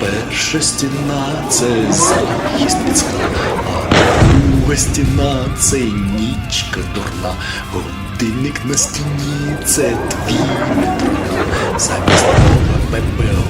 Перша стіна це заїзд під скла, а друга стіна це нічка дурна. Годинник на стіні це твій метроном. Замість мова ППО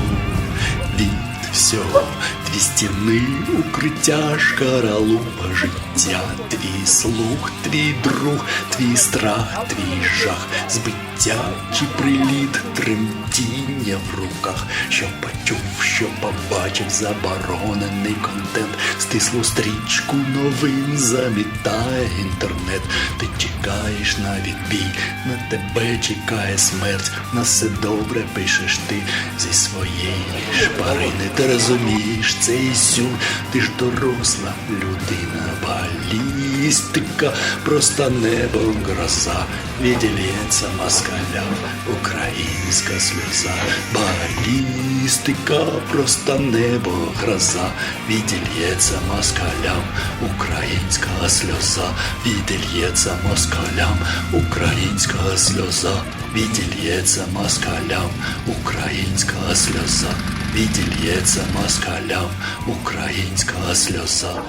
від всього. Дві стіни, укриття, шкаралупа життя, твій слух, твій друг, твій страх, твій жах, збиття чи приліт, тремтіння в руках, що почув, що побачив заборонений контент, стислу стрічку новин замітає інтернет. Ти чекаєш на відбій, на тебе чекає смерть, на все добре пишеш ти зі своєї шпарини. Ти розумієш цей сюр, ти ж доросла людина, балістика, просто небо гроза, віділється москалям, українська сльоза, балістика, містика, просто небо, гроза, відільється москалям, українська сльоза, відільється москалям, українська сльоза, відільється москалям, українська сльоза, відільється москалям, українська сльоза.